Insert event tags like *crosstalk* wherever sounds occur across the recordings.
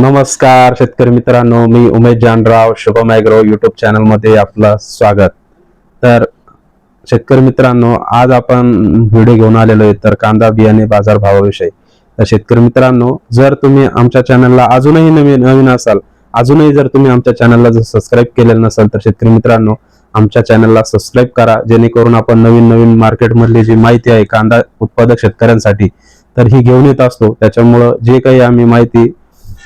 नमस्कार शेतकरी मित्रांनो मी उमेश जानराव शुभम ॲग्रो युट्यूब चॅनलमध्ये आपलं स्वागत. तर शेतकरी मित्रांनो आज आपण व्हिडिओ घेऊन आलेलो आहे तर कांदा बियाणे बाजार भावाविषयी तर शेतकरी मित्रांनो जर तुम्ही आमच्या चॅनलला अजूनही नवीन नवीन असाल अजूनही जर तुम्ही आमच्या चॅनलला जर सबस्क्राईब केलेलं नसाल तर शेतकरी मित्रांनो आमच्या चॅनलला सबस्क्राईब करा जेणेकरून आपण नवीन नवीन मार्केटमधली जी माहिती आहे कांदा उत्पादक शेतकऱ्यांसाठी तर ही घेऊन येत असतो. त्याच्यामुळं जे काही आम्ही माहिती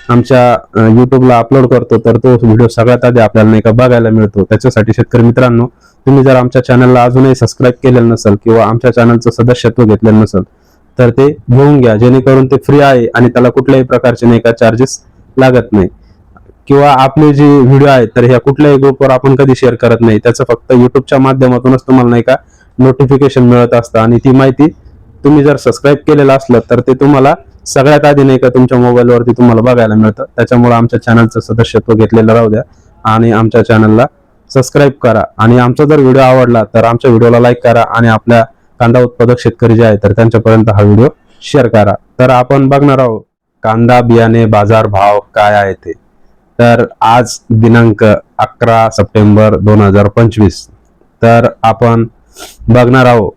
आमच्या युट्यूबला अपलोड करतो तर तो व्हिडिओ सगळ्यात आधी आपल्याला नाही का बघायला मिळतो. त्याच्यासाठी शेतकरी मित्रांनो तुम्ही जर आमच्या चॅनलला अजूनही सबस्क्राईब केलेलं नसेल किंवा आमच्या चॅनलचं सदस्यत्व घेतलेलं नसेल तर ते घेऊन घ्या. जेणेकरून ते फ्री आहे आणि त्याला कुठल्याही प्रकारचे नाही का चार्जेस लागत नाही. किंवा आपले जे व्हिडिओ आहेत तर ह्या कुठल्याही ग्रुपवर आपण कधी शेअर करत नाही. त्याचं फक्त युट्यूबच्या माध्यमातूनच तुम्हाला नाही का नोटिफिकेशन मिळत असतं आणि ती माहिती तुम्ही जर सबस्क्राईब केलेलं असलं तर ते तुम्हाला सगळ्यात आधी नाही का तुमच्या मोबाईलवरती तुम्हाला बघायला मिळतं. त्याच्यामुळे आमच्या चॅनलचं सदस्यत्व घेतलेलं राहू द्या आणि आमच्या चॅनलला सबस्क्राईब करा. आणि आमचा जर व्हिडिओ आवडला तर आमच्या व्हिडिओला लाईक करा आणि आपल्या कांदा उत्पादक शेतकरी जे आहे तर त्यांच्यापर्यंत हा व्हिडिओ शेअर करा. तर आपण बघणार आहोत कांदा बियाणे बाजार भाव काय आहे ते. तर आज दिनांक अकरा सप्टेंबर दोन हजार पंचवीस. तर आपण बघणार आहोत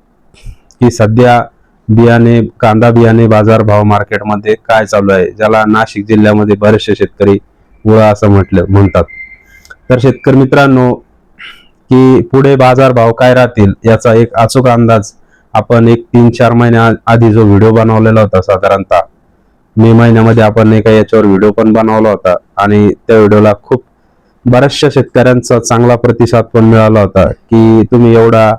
की सध्या बियाणे कांदा बियाणे बाजार भाव मार्केटमध्ये काय चालू आहे? ज्याला नाशिक जिल्ह्यामध्ये बरेचसे शेतकरी उळा असं म्हटलं म्हणतात. तर शेतकरी मित्रांनो की पुढे बाजार भाव काय राहतील याचा एक अचूक अंदाज आपण एक तीन चार महिन्या आधी जो व्हिडिओ बनवलेला होता साधारणतः मे महिन्यामध्ये आपण एका याच्यावर व्हिडिओ पण बनवला होता आणि त्या व्हिडिओला खूप बऱ्याचशा शेतकऱ्यांचा चांगला प्रतिसाद पण मिळाला होता की तुम्ही एवढा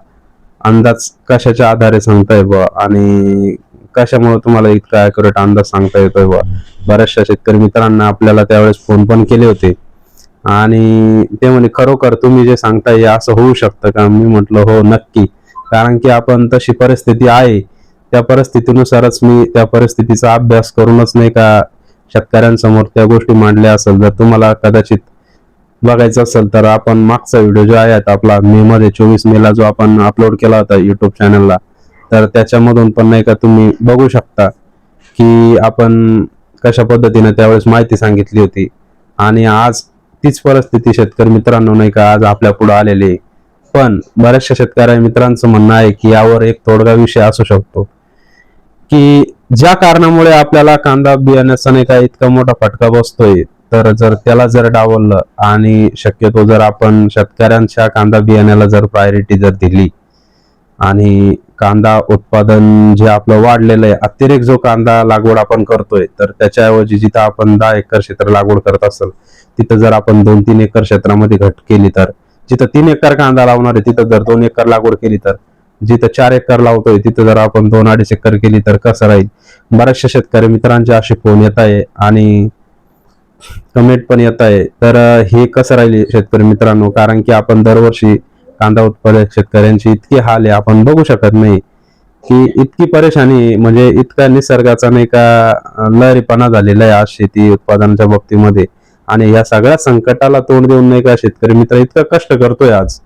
अंदाज कशाच्या आधारे सांगताय बा आणि कशामुळे तुम्हाला इतका अॅक्युरेट अंदाज सांगता येतोय बुवा? बऱ्याचशा शेतकरी मित्रांना आपल्याला त्यावेळेस फोन पण केले होते. आणि ते म्हणे खरोखर तुम्ही जे सांगताय असं होऊ शकतं का? मी म्हटलं हो नक्की. कारण की आपण तशी परिस्थिती आहे. त्या परिस्थितीनुसारच मी त्या परिस्थितीचा अभ्यास करूनच नाही का शेतकऱ्यांसमोर त्या गोष्टी मांडल्या असेल जर तुम्हाला कदाचित बघायचं असेल तर आपण मागचा व्हिडिओ जो आहे आपला मे मध्ये चोवीस मेला जो आपण अपलोड केला होता युट्यूब चॅनलला तर त्याच्यामधून पण नाही का तुम्ही बघू शकता की आपण कशा पद्धतीने त्यावेळेस माहिती सांगितली होती. आणि आज तीच परिस्थिती शेतकरी मित्रांनो नाही का आज आपल्या पुढे आलेली पण बऱ्याचशा शेतकऱ्या मित्रांचं म्हणणं आहे की यावर एक तोडगा विषय असू शकतो. की ज्या कारणामुळे आपल्याला कांदा बियाण्याचा नाही का इतका मोठा फटका बसतोय तर जर त्याला जर डावललं आणि शक्यतो जर आपण शेतकऱ्यांच्या कांदा बियाण्याला जर प्रायोरिटी जर दिली आणि कांदा उत्पादन जे आपलं वाढलेलं आहे अतिरेक जो कांदा लागवड आपण करतोय तर त्याच्याऐवजी जिथं आपण दहा एकर क्षेत्र लागवड करत असेल तिथं जर आपण दोन तीन एकर क्षेत्रामध्ये घट केली तर जिथं तीन एकर कांदा लावणार आहे तिथं जर दोन एकर लागवड केली तर जिथं चार एकर लावतोय तिथं जर आपण दोन अडीच एकर केली तर कसं राहील? बऱ्याचशा शेतकरी मित्रांचे असे फोन येत आहे आणि कमेंट पण येत आहे. तर हे कसं राहील शेतकरी मित्रांनो? कारण की आपण दरवर्षी कांदा उत्पादक शेतकऱ्यांची इतकी हाल आहे आपण बघू शकत नाही की इतकी परेशानी म्हणजे इतका निसर्गाचा नाही का लहरीपणा झालेला आहे आज शेती उत्पादनाच्या बाबतीमध्ये. आणि या सगळ्या संकटाला तोंड देऊन नाही का शेतकरी मित्र इतका कष्ट करतोय आज.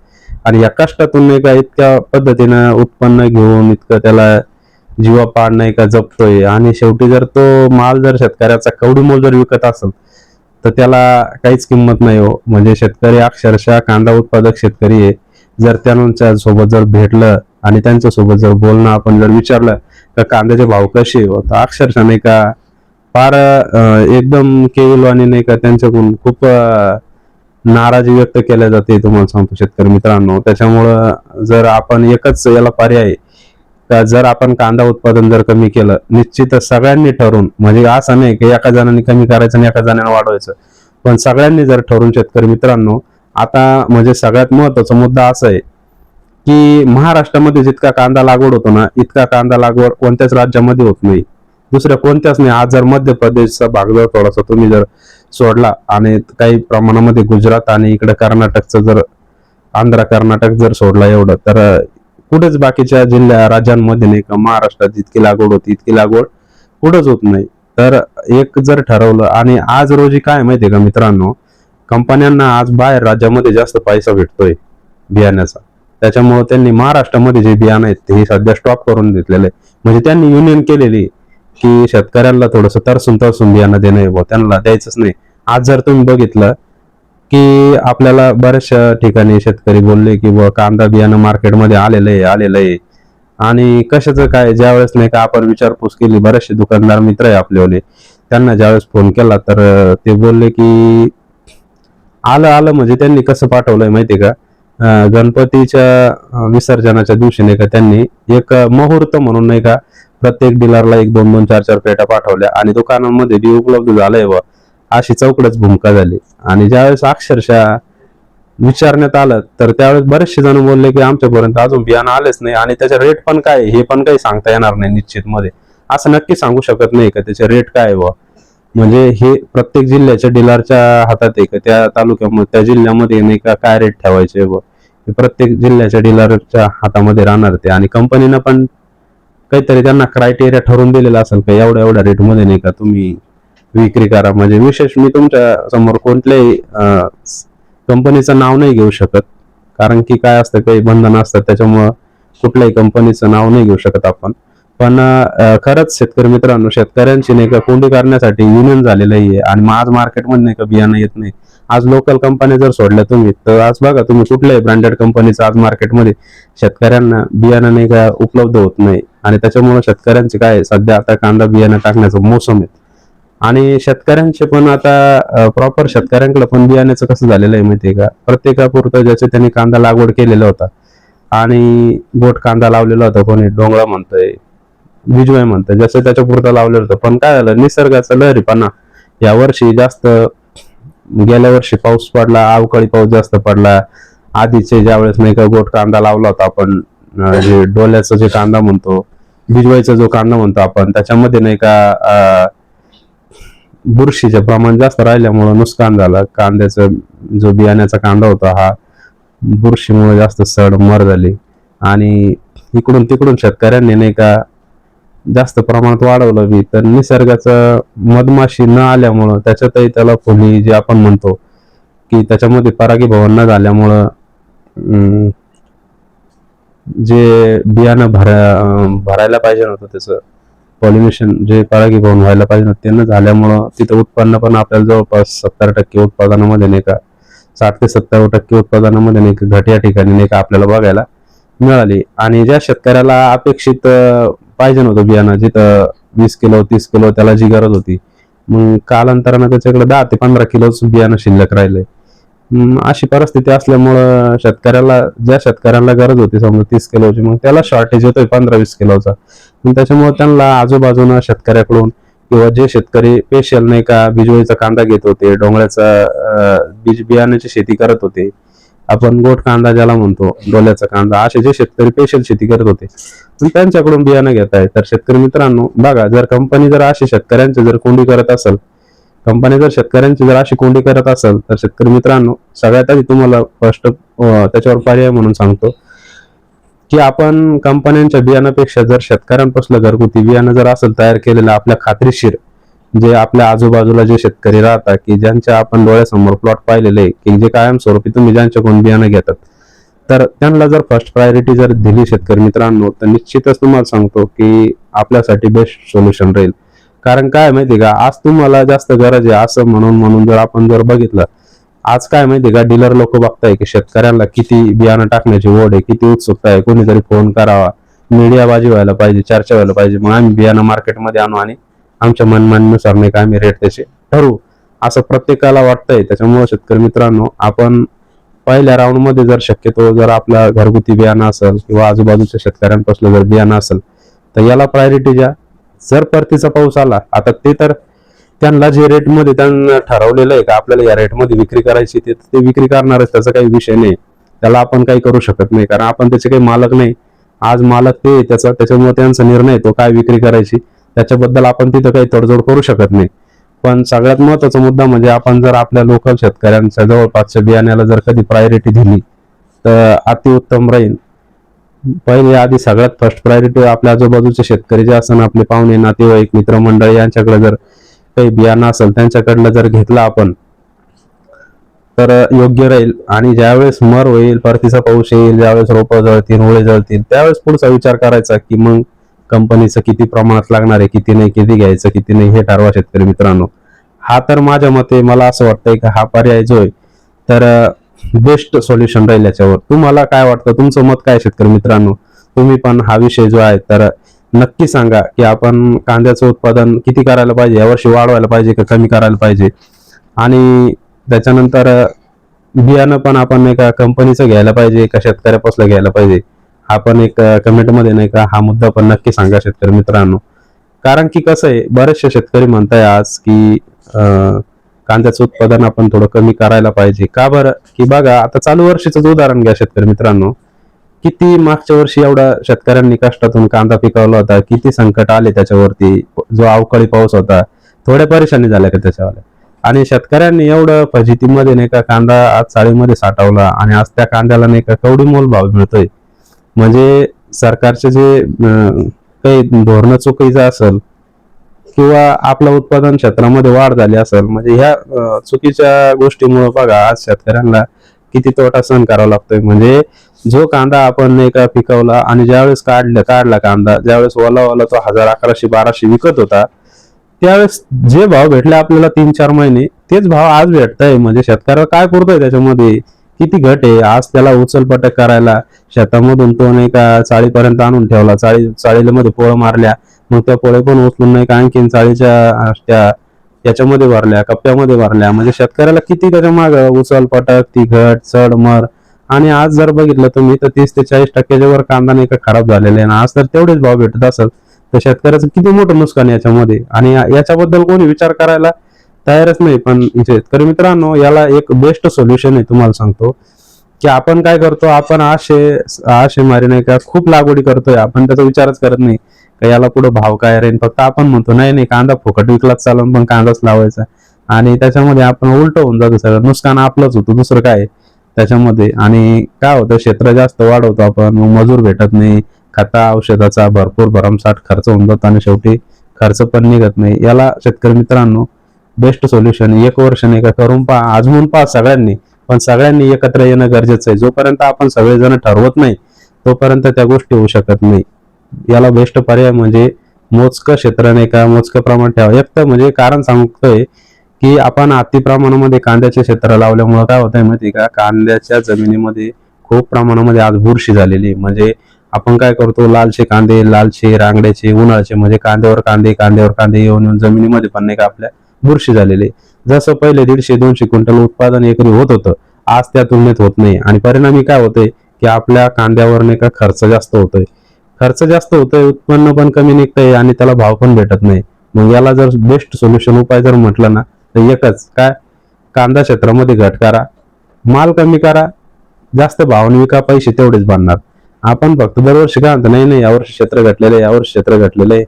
आणि या कष्टातून नाही का इतक्या पद्धतीनं उत्पन्न घेऊन इतकं त्याला जीवापाड नाही का जपतोय. आणि शेवटी जर तो माल जर शेतकऱ्याचा कवडी मोल जर विकत असेल तर त्याला काहीच किंमत नाही हो. म्हणजे शेतकरी अक्षरशः कांदा उत्पादक शेतकरी आहे. जर त्यांच्यासोबत जर भेटलं आणि त्यांच्यासोबत जर बोलणं आपण जर विचारलं तर कांद्याचे भाव कसे हो तर अक्षरशः नाही का फार एकदम केविलवाणी नाही का त्यांच्याकडून खूप नाराजी व्यक्त केल्या जाते तुम्हाला सांगतो शेतकरी मित्रांनो. त्याच्यामुळं जर आपण एकच याला पर्याय जर आपण कांदा उत्पादन जर कमी केलं निश्चितच सगळ्यांनी ठरवून म्हणजे असं नाही की एका जणांनी कमी करायचं आणि एका जणांना वाढवायचं पण सगळ्यांनी जर ठरवून शेतकरी मित्रांनो आता म्हणजे सगळ्यात महत्त्वाचा मुद्दा असा आहे की महाराष्ट्रामध्ये जितका कांदा लागवड होतो ना इतका कांदा लागवड कोणत्याच राज्यामध्ये होत नाही. दुसऱ्या कोणत्याच नाही. आज जर मध्य प्रदेशचा भाग जर थोडासा तुम्ही जर सोडला. आणि काही प्रमाणामध्ये गुजरात आणि इकडे कर्नाटकचं जर आंध्र कर्नाटक जर सोडला एवढं तर कुठेच बाकीच्या जिल्ह्या राज्यांमध्ये नाही का महाराष्ट्रात जितकी लागवड होती इतकी लागवड कुठंच होत नाही. तर एक जर ठरवलं आणि आज रोजी काय माहितीये का मित्रांनो कंपन्यांना आज बाहेर राज्यामध्ये जास्त पैसा भेटतोय बियाण्याचा. त्याच्यामुळे त्यांनी महाराष्ट्रामध्ये जे बियाणं आहेत ते सध्या स्टॉप करून घेतलेले आहे. म्हणजे त्यांनी युनियन केलेली की शेतकऱ्यांना थोडस तरसून तरसून बियाणं देणं आहे त्यांना द्यायचंच नाही. आज जर तुम्ही बघितलं की आपल्याला बऱ्याचशा ठिकाणी शेतकरी बोलले की बुवा कांदा बियाणं मार्केटमध्ये आलेलं आहे आलेलं आहे. आणि कशाचं काय ज्यावेळेस नाही का आपण विचारपूस केली बरेचसे दुकानदार मित्र आहे आपलेवाले त्यांना ज्यावेळेस फोन केला तर ते बोलले की आलं आलं म्हणजे त्यांनी कसं पाठवलंय माहिती का? गणपतीच्या विसर्जनाच्या दिवशी नाही का त्यांनी एक मुहूर्त म्हणून नाही का प्रत्येक डीलरला एक दोन दोन चार चार पेट्या पाठवल्या. आणि दुकानांमध्ये बी उपलब्ध झालंय बा अशी चौकडच भूमिका झाली. आणि ज्यावेळेस अक्षरशः विचारण्यात आलं तर त्यावेळेस बरेचसे जण बोलले की आमच्यापर्यंत अजून बियाणं आलेच नाही आणि त्याचे रेट पण काय हे पण काही सांगता येणार नाही निश्चित मध्ये असं नक्की सांगू शकत नाही का त्याचे रेट काय आहे म्हणजे हे प्रत्येक जिल्ह्याच्या डीलरच्या हातात आहे का? त्या तालुक्यामध्ये त्या जिल्ह्यामध्ये नाही का काय रेट ठेवायचे व हे प्रत्येक जिल्ह्याच्या डीलरच्या हातामध्ये राहणार ते. आणि कंपनीनं पण काहीतरी त्यांना क्रायटेरिया ठरवून दिलेला असेल का? एवढ्या एवढ्या रेटमध्ये नाही का तुम्ही विक्री करा. म्हणजे विशेष मी तुमच्यासमोर कोणत्याही कंपनीचं नाव नाही घेऊ शकत. कारण की काय असतं काही बंधन असतात त्याच्यामुळं कुठल्याही कंपनीचं नाव नाही घेऊ शकत आपण. पण खरंच शेतकरी मित्रांनो शेतकऱ्यांची नाही का कोंडी करण्यासाठी युनियन झालेलं आहे. आणि मग आज मार्केटमध्ये नाही का बियाणं येत नाही. आज लोकल कंपन्या जर सोडल्या तुम्ही तर आज बघा तुम्ही कुठल्याही ब्रँडेड कंपनीचं आज मार्केटमध्ये शेतकऱ्यांना बियाणं नाही का उपलब्ध होत नाही. आणि त्याच्यामुळे शेतकऱ्यांचे काय सध्या आता कांदा बियाणं टाकण्याचं मोसम आहे. आणि शेतकऱ्यांचे पण आता प्रॉपर शेतकऱ्यांकडे पण बियाण्याचं कसं झालेलं आहे माहितीये का? प्रत्येकापुरतं ज्याचे त्यांनी कांदा लागवड केलेला होता आणि बोट कांदा लावलेला होता कोणी डोंगळा म्हणतोय बिजवाय म्हणतोय जसं त्याच्या पुरता लावलेलं होतं. पण काय झालं निसर्गाचा लहरीपणा या वर्षी जास्त गेल्या वर्षी पाऊस पडला अवकाळी पाऊस जास्त पडला. आधीचे ज्यावेळेस नाही का गोट कांदा लावला होता आपण जे डोल्याचा जे कांदा म्हणतो बिजवायचा जो कांदा म्हणतो आपण त्याच्यामध्ये नाही का बुरशीचे प्रमाण जास्त राहिल्यामुळं नुकसान झालं. कांद्याचं जो बियाण्याचा कांदा होता हा बुरशीमुळे जास्त सड मर झाली. आणि इकडून तिकडून शेतकऱ्यांनी नाही का जास्त प्रमाणात वाढवलं बी. तर निसर्गाचं मधमाशी न आल्यामुळं त्याच्यातही त्याला फुली जे आपण म्हणतो की त्याच्यामध्ये परागीभवन न झाल्यामुळं जे बियाणं भरा भरायला पाहिजे नव्हतं त्याचं. पॉलिनेशन जे परागीभवन व्हायला पाहिजे ना ते न झाल्यामुळं तिथं उत्पन्न पण आपल्याला जवळपास सत्तर टक्के उत्पादनामध्ये नाही का साठ ते सत्तर टक्के उत्पादनामध्ये नाही का घट या ठिकाणी नाही का आपल्याला बघायला मिळाली. आणि ज्या शेतकऱ्याला अपेक्षित पाहिजे नव्हतं बियाणं जिथं वीस किलो तीस किलो त्याला जी गरज होती मग कालांतरानं त्याच्याकडे दहा ते पंधरा किलोच बियाणं शिल्लक राहिले. अशी परिस्थिती असल्यामुळं शेतकऱ्याला ज्या शेतकऱ्यांना गरज होती समजा तीस किलोची मग त्याला शॉर्टेज येतोय पंधरा वीस किलोचा. त्याच्यामुळे त्यांना आजूबाजून शेतकऱ्याकडून किंवा जे शेतकरी पेशल नाही का बिजवळीचा कांदा घेत होते डोंगळ्याचा बीज बियाण्याची शेती करत होते. आपण गोट कांदा ज्याला म्हणतो डोल्याचा कांदा असे जे शेतकरी पेशल शेती करत होते. त्यांच्याकडून बियाणं घेत आहे तर शेतकरी मित्रांनो बघा जर कंपनी जर अशी शेतकऱ्यांची जर कोंडी करत असेल कंपनी जर शेतकऱ्यांची जर अशी कोंडी करत असेल तर शेतकरी मित्रांनो सगळ्यात आधी तुम्हाला फर्स्ट त्याच्यावर पर्याय म्हणून सांगतो. की आपण कंपन्यांच्या बियाण्यापेक्षा जर शेतकऱ्यांपासून घरगुती बियाणं जर असेल तयार केलेलं आपल्या खात्रीशीर जे आपल्या आजूबाजूला जे शेतकरी राहतात की ज्यांच्या आपण डोळ्यासमोर प्लॉट पाहिलेले की जे कायमस्वरूपी तुम्ही ज्यांच्याकडून बियाणं घेतात तर त्यांना जर फर्स्ट प्रायोरिटी जर दिली शेतकरी मित्रांनो तर निश्चितच तुम्हाला सांगतो की आपल्यासाठी बेस्ट सोल्युशन राहील. कारण काय माहिती का? आज तुम्हाला जास्त गरज आहे असं म्हणून म्हणून जर आपण जर बघितलं आज काय माहिती का? डीलर लोक बघताय की शेतकऱ्यांना किती बियाणं टाकण्याची ओढ आहे किती उत्सुकता आहे कोणीतरी फोन करावा. मीडिया बाजी व्हायला पाहिजे चर्चा व्हायला पाहिजे. मग आम्ही बियाणं मार्केटमध्ये आणू आणि आमच्या मनमानीनुसार नाही का आम्ही रेट त्याचे ठरवू. असं प्रत्येकाला वाटतंय. त्याच्यामुळे शेतकरी मित्रांनो आपण पहिल्या राऊंडमध्ये जर शक्यतो जर आपला घरगुती बियाणं असेल किंवा आजूबाजूच्या शेतकऱ्यांपासून जर बियाणं असेल तर याला प्रायोरिटी द्या. जर परतीचा पाऊस आला आता ते तर त्यांना जे रेटमध्ये त्यांना ठरवलेलं आहे का आपल्याला या रेटमध्ये विक्री करायची ते ते विक्री करणारच त्याचा काही विषय नाही. त्याला आपण काही करू शकत नाही कारण आपण त्याचे काही मालक नाही. आज मालक ते त्याचा त्याच्यामुळे त्यांचा निर्णय तो काय विक्री करायची त्याच्याबद्दल आपण तिथं काही तडजोड करू शकत नाही. पण सगळ्यात महत्त्वाचा मुद्दा म्हणजे आपण जर आपल्या लोकल शेतकऱ्यांच्या जवळपासच्या बियाण्याला जर कधी प्रायोरिटी दिली तर अतिउत्तम राहील. पहिले आधी सगळ्यात फर्स्ट प्रायोरिटी आपल्या आजूबाजूचे शेतकरी जे असतात आपले पाहुणे नातेवाईक मित्रमंडळी यांच्याकडे जर काही बियाणं असेल त्यांच्याकडलं जर घेतलं आपण तर योग्य राहील. आणि ज्यावेळेस मर होईल परतीचा पाऊस येईल ज्यावेळेस रोपं जळतील होळे जळतील त्यावेळेस पुढचा विचार करायचा की मग कंपनीचं किती प्रमाणात लागणार आहे किती नाही किती घ्यायचं किती नाही हे ठरवा शेतकरी मित्रांनो. हा तर माझ्या मते मला असं वाटतंय की हा पर्याय जो आहे तर बेस्ट सोल्युशन राहील याच्यावर. तुम्हाला काय वाटतं? तुमचं मत काय शेतकरी मित्रांनो? तुम्ही पण हा विषय जो आहे तर नक्की सांगा की आपण कांद्याचं उत्पादन किती करायला पाहिजे? यावर्षी वाढवायला पाहिजे का कमी करायला पाहिजे? आणि त्याच्यानंतर बियाणं पण आपण नाही का कंपनीचं घ्यायला पाहिजे का शेतकऱ्यापासून घ्यायला पाहिजे. हा एक कमेंटमध्ये नाही का? हा मुद्दा पण नक्की सांगा शेतकरी मित्रांनो. कारण की कसं आहे बरेचसे शेतकरी म्हणताय आज की अं, कांद्याचं उत्पादन आपण थोडं कमी करायला पाहिजे. का बरं? की बघा आता चालू वर्षीच उदाहरण घ्या शेतकरी मित्रांनो. किती मागच्या वर्षी एवढा शेतकऱ्यांनी कष्टातून कांदा पिकवला होता? किती संकट आले त्याच्यावरती? जो अवकाळी पाऊस होता. थोड्या परेशानी झाल्या का त्याच्यावाल्या? आणि शेतकऱ्यांनी एवढं फजितीमध्ये नाही का कांदा आज चाळीमध्ये साठवला आणि आज त्या कांद्याला नाही का कवडी मोल भाव मिळतोय. म्हणजे सरकारचे जे काही धोरणं चुकीचं असेल किंवा आपलं उत्पादन क्षेत्रामध्ये वाढ झाली असेल म्हणजे ह्या चुकीच्या गोष्टीमुळे बघा आज शेतकऱ्यांना किती तोटा सहन करावा लागतोय. म्हणजे जो कांदा आपण नाही का पिकवला आणि ज्यावेळेस काढला काढला कांदा ज्यावेळेस ओला ओला तो हजार अकराशे बाराशे विकत होता त्यावेळेस जे भाव भेटले आपल्याला तीन चार महिने तेच भाव आज भेटताय. म्हणजे शेतकऱ्याला काय पुरतोय त्याच्यामध्ये? किती घट आहे? आज त्याला उचलपटक करायला शेतामधून तो नाही का चाळीपर्यंत आणून ठेवला चाळी चाळीला मध्ये पोळं मारल्या मग त्या पोळे पण उचलून नाही का आणखीन चाळीच्या त्या याच्यामध्ये भरल्या कप्प्यामध्ये भरल्या. म्हणजे शेतकऱ्याला किती त्याच्या माग उचल पटक तिघट चढ मर. आणि आज जर बघितलं तुम्ही तर तीस ते चाळीस टक्क्याच्या वर कांदा नाही का खराब झालेला आहे. आणि आज तर तेवढेच भाव भेटत असेल तर शेतकऱ्याचं किती मोठं नुकसान आहे याच्यामध्ये? आणि याच्याबद्दल कोणी विचार करायला तयारच नाही. पण शेतकरी मित्रांनो याला एक बेस्ट सोल्युशन आहे तुम्हाला सांगतो. की आपण काय करतो आपण आशे आशे मारी नाही का खूप लागवडी करतोय. आपण त्याचा विचारच करत नाही का याला पुढे भाव काय राहील फक्त आपण म्हणतो नाही नाही कांदा फुकट विकलाच चालून पण कांदाच लावायचा. आणि त्याच्यामध्ये आपण उलट होऊन जातो सगळं. नुकसान आपलंच होतं दुसरं काय? त्याच्यामध्ये. आणि काय होतं क्षेत्र जास्त वाढवतो आपण मग मजूर भेटत नाही खता औषधाचा भरपूर भरमसाठ खर्च होऊन जातो आणि शेवटी खर्च पण निघत नाही. याला शेतकरी मित्रांनो बेस्ट सोल्युशन एक वर्ष नाही का करून पहा. आजमून पहा सगळ्यांनी. पण सगळ्यांनी एकत्र येणं गरजेचं आहे. जोपर्यंत आपण सगळेजण ठरवत नाही तोपर्यंत त्या गोष्टी होऊ शकत नाही. याला बेस्ट पर्याय म्हणजे मोजकं क्षेत्र नाही का? मोजकं प्रमाण ठेवा. एक तर म्हणजे कारण सांगतोय की आपण अति प्रमाणामध्ये कांद्याचे क्षेत्र लावल्यामुळे काय होतंय माहिती का? कांद्याच्या जमिनीमध्ये खूप प्रमाणामध्ये आज बुरशी झालेली आहे. म्हणजे आपण काय करतो? लालचे कांदे लालचे रांगड्याचे उन्हाळ्याचे म्हणजे कांद्यावर कांदे कांद्यावर कांदे येऊन येऊन जमिनीमध्ये पण नाही का आपल्या बुरशी झालेली आहे. जसं पहिले दीडशे दोनशे क्विंटल उत्पादन एकरी होत होतं आज त्या तुलनेत होत नाही. आणि परिणामी काय होतंय की आपल्या कांद्यावर नाही का खर्च जास्त होतोय. खर्च जास्त होतोय उत्पन्न पण कमी निघतंय आणि त्याला भाव पण भेटत नाही. मग याला जर बेस्ट सोल्युशन उपाय जर म्हटलं ना तर एकच काय? कांदा क्षेत्रामध्ये घट करा. माल कमी करा. जास्त भावाने विका पैसे तेवढेच बांधणार. आपण फक्त दरवर्षी काय म्हणतो नाही नाही यावर्षी क्षेत्र घटलेलं आहे यावर्षी क्षेत्र घटलेलं आहे.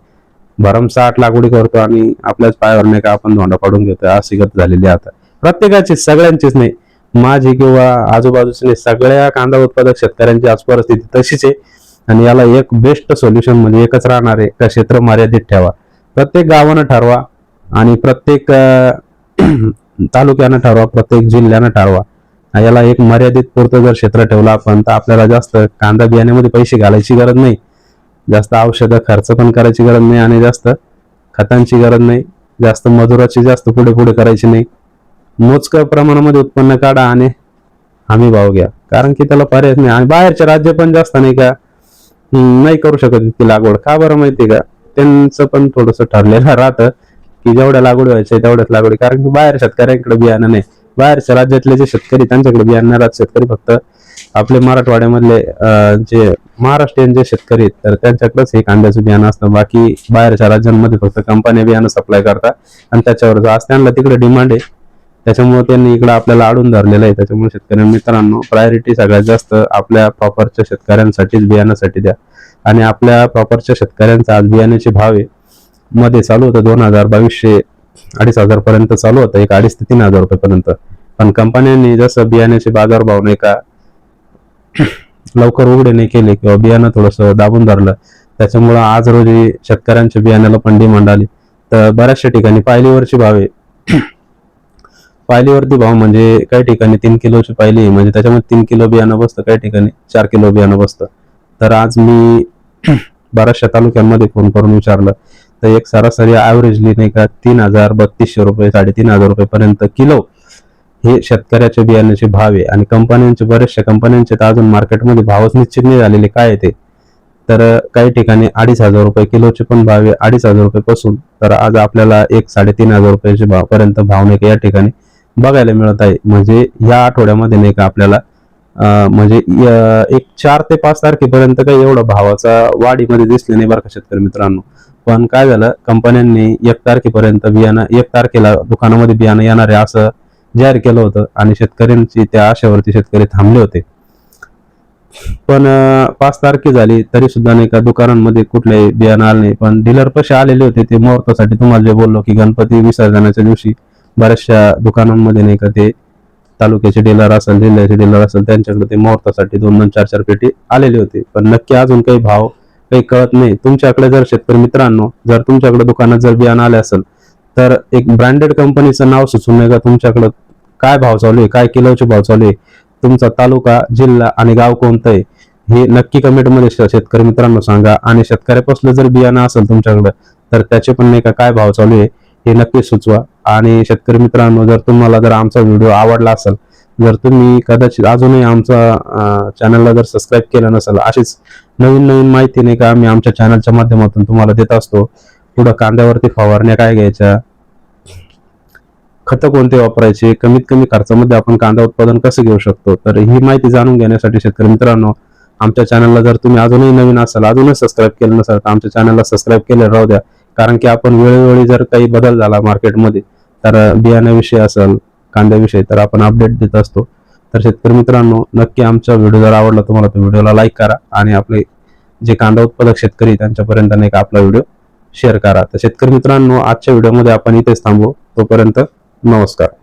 भरमसाठ लागवडी करतो आणि आपल्याच पायावर नाही का आपण धोंडा पाडून घेतोय अशी गत झालेली आहे आता. प्रत्येकाची सगळ्यांचीच नाही. माझी किंवा आजूबाजूची नाही सगळ्या कांदा उत्पादक शेतकऱ्यांची आज परिस्थिती तशीच आहे. आणि याला एक बेस्ट सोल्युशन म्हणजे एकच राहणार आहे का क्षेत्र मर्यादित ठेवा. प्रत्येक गावानं ठरवा आणि प्रत्येक *clears throat* तालुक्यानं ठरवा प्रत्येक जिल्ह्यानं ठरवा. याला एक मर्यादित पुरतं जर क्षेत्र ठेवलं आपण तर आपल्याला जास्त कांदा बियाण्यामध्ये पैसे घालायची गरज नाही. जास्त औषधं खर्च पण करायची गरज नाही आणि जास्त खतांची गरज नाही. जास्त मजुराची जास्त पुढे पुढे करायची नाही. मोजक्या प्रमाणामध्ये उत्पन्न काढा आणि हमी भाव घ्या. कारण की त्याला पर्याय नाही. आणि बाहेरचे राज्य पण जास्त नाही का? नाही करू शकत ती लागवड. का बरं माहिती का? त्यांचं पण थोडंसं ठरलेलं राहतं की जेवढ्या लागवड व्हायच्या तेवढ्याच लागवडी. कारण की बाहेर शेतकऱ्यांकडे बियाणं नाही. बाहेरच्या राज्यातले जे शेतकरी त्यांच्याकडे बियाणं राहत. शेतकरी फक्त आपले मराठवाड्यामधले जे महाराष्ट्रीयन जे शेतकरी आहेत तर त्यांच्याकडेच हे कांद्याचं बियाणं असतं. बाकी बाहेरच्या राज्यांमध्ये फक्त कंपन्या बियाणं सप्लाय करतात. आणि त्याच्यावर आज त्यांना तिकडे डिमांड आहे त्याच्यामुळे त्यांनी इकडे आपल्याला आडून धरलेलं आहे. त्याच्यामुळे शेतकरी मित्रांनो प्रायोरिटी सगळ्यात जास्त आपल्या प्रॉपरच्या शेतकऱ्यांसाठीच बियाण्यासाठी द्या. आणि आपल्या प्रॉपरच्या शेतकऱ्यांचा आज बियाण्याचे भाव आहे मध्ये चालू होतं दोन हजार बावीसशे अडीच हजार पर्यंत चालू होतं. एक अडीच ते तीन हजार रुपयेपर्यंत. पण कंपन्यांनी जसं बियाण्याचे बाजार भाव नाही का लवकर उघडे नाही केले किंवा बियाणं थोडंसं दाबून धरलं. त्याच्यामुळं आज रोजी शेतकऱ्यांच्या बियाण्याला पण डिमांड आली तर बऱ्याचशा ठिकाणी पायलीवरची भाव आहे. पायलीवरती भाव म्हणजे काही ठिकाणी तीन किलोची पायली म्हणजे त्याच्यामध्ये तीन किलो बियाणं बसतं काही ठिकाणी चार किलो बियाणं बसतं. तर आज मी बऱ्याचशा तालुक्यांमध्ये फोन करून विचारलं तर एक सरासरी ॲव्हरेजली नाही का तीन हजार बत्तीसशे रुपये साडेतीन हजार रुपये पर्यंत किलो. हे शेतकऱ्याच्या बियाण्याचे भाव आहे आणि कंपन्यांचे बऱ्याचशा कंपन्यांचे तर अजून मार्केटमध्ये भावच निश्चित नाही झालेले. काय आहे ते? तर काही ठिकाणी अडीच हजार रुपये किलोचे पण भाव आहे. अडीच हजार रुपये पासून तर आज आपल्याला एक साडेतीन हजार रुपयाचे भावपर्यंत भाव नाही का या ठिकाणी बघायला मिळत आहे. म्हणजे या आठवड्यामध्ये नाही का आपल्याला म्हणजे य- एक चार ते पाच तारखेपर्यंत काही एवढा भावाचा वाढीमध्ये दिसले नाही बरं का शेतकरी मित्रांनो. पण काय झालं? कंपन्यांनी एक तारखेपर्यंत बियाणं एक तारखेला दुकानामध्ये बियाणं येणार आहे असं जाहीर केलं होतं आणि शेतकऱ्यांची त्या आशेवरती शेतकरी थांबले होते. पण पाच तारखे झाली तरी सुद्धा नाही का दुकानांमध्ये कुठल्याही बियाणं आलं नाही. पण डीलर पैसे आलेले होते ते मुहूर्तासाठी तुम्हाला जे बोललो की गणपती विसर्जनाच्या दिवशी बऱ्याचशा दुकानांमध्ये नाही का ते तालुक्याचे डीलर असेल जिल्ह्याचे डीलर असेल त्यांच्याकडे ते मुहूर्तासाठी दोन दोन चार चार पेटी आलेले होते. पण नक्की अजून काही भाव काही कळत नाही. तुमच्याकडे जर शेतकरी मित्रांनो जर तुमच्याकडे दुकानात जर बियाणं आले असेल तर एक ब्रँडेड कंपनीचं नाव सुचून नाही का तुमच्याकडं काय भाव चालू आहे? काय किलोचे भाव चालू आहे? तुमचा तालुका जिल्हा आणि गाव कोणतं आहे हे नक्की कमेंटमध्ये शेतकरी मित्रांनो सांगा. आणि शेतकऱ्यापासून जर बियाणं असेल तुमच्याकडं तर त्याचे पण नाही का काय भाव चालू आहे हे नक्की सुचवा. आणि शेतकरी मित्रांनो जर तुम्हाला जर आमचा व्हिडिओ आवडला असेल जर तुम्ही कदाचित अजूनही आमचा चॅनलला जर सबस्क्राईब केलं नसेल अशीच नवीन नवीन माहिती नाही का आम्ही आमच्या चॅनलच्या माध्यमातून तुम्हाला देत असतो. पुढं कांद्यावरती फवारण्या काय घ्यायच्या? खतं कोणते वापरायचे? कमीत कमी खर्चामध्ये आपण कांदा उत्पादन कसं घेऊ शकतो? तर ही माहिती जाणून घेण्यासाठी शेतकरी मित्रांनो आमच्या चॅनलला जर तुम्ही अजूनही नवीन असाल अजूनही सबस्क्राईब केलं नसाल तर आमच्या चॅनलला सबस्क्राईब केलं राहू द्या. कारण की आपण वेळोवेळी जर काही बदल झाला मार्केटमध्ये तर बियाण्याविषयी असेल कांद्याविषयी तर आपण अपडेट देत असतो. तर शेतकरी मित्रांनो नक्की आमचा व्हिडिओ जर आवडला तुम्हाला तर व्हिडिओला लाईक करा आणि आपले जे कांदा उत्पादक शेतकरी त्यांच्यापर्यंत नाही का आपला व्हिडिओ शेअर करा. तर शेतकरी मित्रांनो आजच्या व्हिडिओमध्ये आपण इथेच थांबू. तोपर्यंत नमस्कार